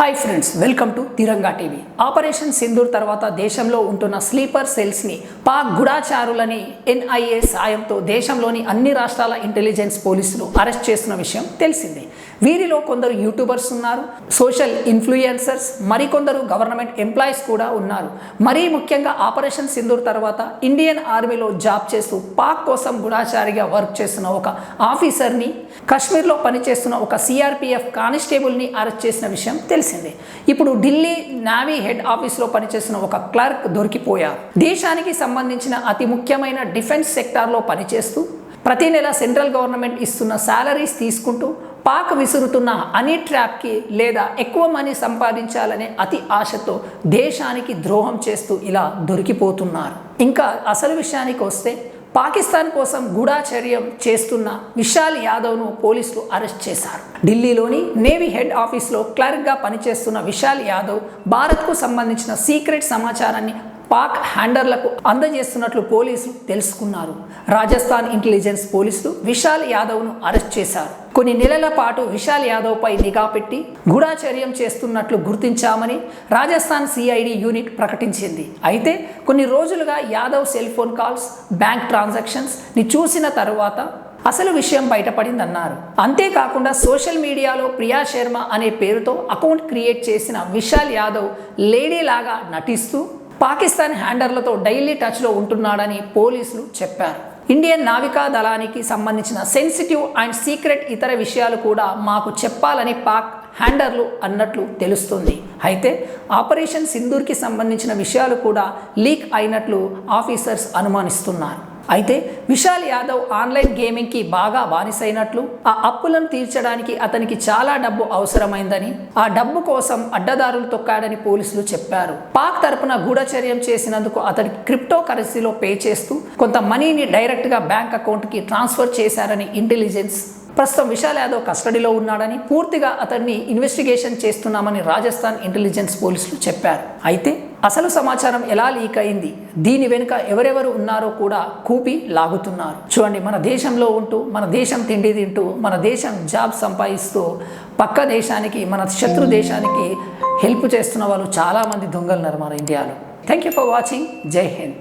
Hi friends welcome to Tiranga TV operation Sindoor తర్వాత దేశంలో ఉంటున్న స్లీపర్ సెల్స్ని పాక్ గుడాచారులని ఎన్ఐఏ సాయంతో దేశంలోని అన్ని రాష్ట్రాల ఇంటెలిజెన్స్ పోలీసులు అరెస్ట్ చేస్తున్న విషయం తెలిసిందే. వీరిలో కొందరు యూట్యూబర్స్ ఉన్నారు సోషల్ ఇన్ఫ్లుయెన్సర్స్ మరికొందరు గవర్నమెంట్ ఎంప్లాయీస్ కూడా ఉన్నారు. మరీ ముఖ్యంగా ఆపరేషన్ సింధూర్ తర్వాత ఇండియన్ ఆర్మీలో జాబ్ చేస్తూ పాక్ కోసం గుడాచారిగా వర్క్ చేస్తున్న ఒక ఆఫీసర్ని కాశ్మీర్లో పనిచేస్తున్న ఒక సిఆర్పిఎఫ్ కానిస్టేబుల్ని అరెస్ట్ చేసిన విషయం తెలిసింది. ఇప్పుడు ఢిల్లీ నావీ హెడ్ ఆఫీస్లో పనిచేస్తున్న ఒక క్లర్క్ దొరికిపోయారు. దేశానికి సంబంధించిన అతి ముఖ్యమైన డిఫెన్స్ సెక్టార్లో పనిచేస్తూ ప్రతి నెల సెంట్రల్ గవర్నమెంట్ ఇస్తున్న శాలరీస్ తీసుకుంటూ పాక్ విసురుతున్న అనీ ట్రాప్కి లేదా ఎక్కువ మనీ సంపాదించాలనే అతి ఆశతో దేశానికి ద్రోహం చేస్తూ ఇలా దొరికిపోతున్నారు. ఇంకా అసలు విషయానికి వస్తే పాకిస్తాన్ కోసం గూఢాచర్యం చేస్తున్న విశాల్ యాదవ్ను పోలీసులు అరెస్ట్ చేశారు. ఢిల్లీలోని నేవీ హెడ్ ఆఫీస్లో క్లర్క్గా పనిచేస్తున్న విశాల్ యాదవ్ భారత్కు సంబంధించిన సీక్రెట్ సమాచారాన్ని పాక్ హ్యాండర్లకు అందజేస్తున్నట్లు పోలీసులు తెలుసుకున్నారు. రాజస్థాన్ ఇంటెలిజెన్స్ పోలీసులు విశాల్ యాదవ్ను అరెస్ట్ చేశారు. కొన్ని నెలల పాటు విశాల్ యాదవ్పై నిఘా పెట్టి గూఢాచర్యం చేస్తున్నట్లు గుర్తించామని రాజస్థాన్ సిఐడి యూనిట్ ప్రకటించింది. అయితే కొన్ని రోజులుగా Yadav cell phone calls bank ట్రాన్సాక్షన్స్ని చూసిన తరువాత అసలు విషయం బయటపడిందన్నారు. అంతేకాకుండా సోషల్ మీడియాలో ప్రియా శర్మ అనే పేరుతో అకౌంట్ క్రియేట్ చేసిన విశాల్ యాదవ్ లేడీ లాగా నటిస్తూ పాకిస్తాన్ హ్యాండర్లతో డైలీ టచ్లో ఉంటున్నాడని పోలీసులు చెప్పారు. ఇండియన్ నావికా దళానికి సంబంధించిన సెన్సిటివ్ అండ్ సీక్రెట్ ఇతర విషయాలు కూడా మాకు చెప్పాలని పాక్ హ్యాండర్లు అన్నట్లు తెలుస్తుంది. అయితే ఆపరేషన్ సింధూర్కి సంబంధించిన విషయాలు కూడా లీక్ అయినట్లు ఆఫీసర్స్ అనుమానిస్తున్నారు. అయితే విశాల్ యాదవ్ ఆన్లైన్ గేమింగ్కి బాగా బానిసైనట్లు ఆ అప్పులను తీర్చడానికి అతనికి చాలా డబ్బు అవసరమైందని ఆ డబ్బు కోసం అడ్డదారులు తొక్కాడని పోలీసులు చెప్పారు. పాక్ తరపున గూఢచర్యం చేసినందుకు అతనికి క్రిప్టో కరెన్సీలో పే చేస్తూ కొంత మనీని డైరెక్ట్గా బ్యాంక్ అకౌంట్కి ట్రాన్స్ఫర్ చేశారని ఇంటెలిజెన్స్ ప్రస్తుతం విశాల్ యాదవ్ కస్టడీలో ఉన్నాడని పూర్తిగా అతన్ని ఇన్వెస్టిగేషన్ చేస్తున్నామని రాజస్థాన్ ఇంటెలిజెన్స్ పోలీసులు చెప్పారు. అయితే అసలు సమాచారం ఎలా లీక్ అయింది? దీని వెనుక ఎవరెవరు ఉన్నారో కూడా కూపి లాగుతున్నారు. చూడండి మన దేశంలో ఉంటూ మన దేశం తిండి తింటూ మన దేశం జాబ్ సంపాదిస్తూ పక్క దేశానికి మన శత్రు దేశానికి హెల్ప్ చేస్తున్న వాళ్ళు చాలామంది దొంగలున్నారు మన ఇండియాలో. థ్యాంక్ యూ ఫర్ వాచింగ్ జై హింద్.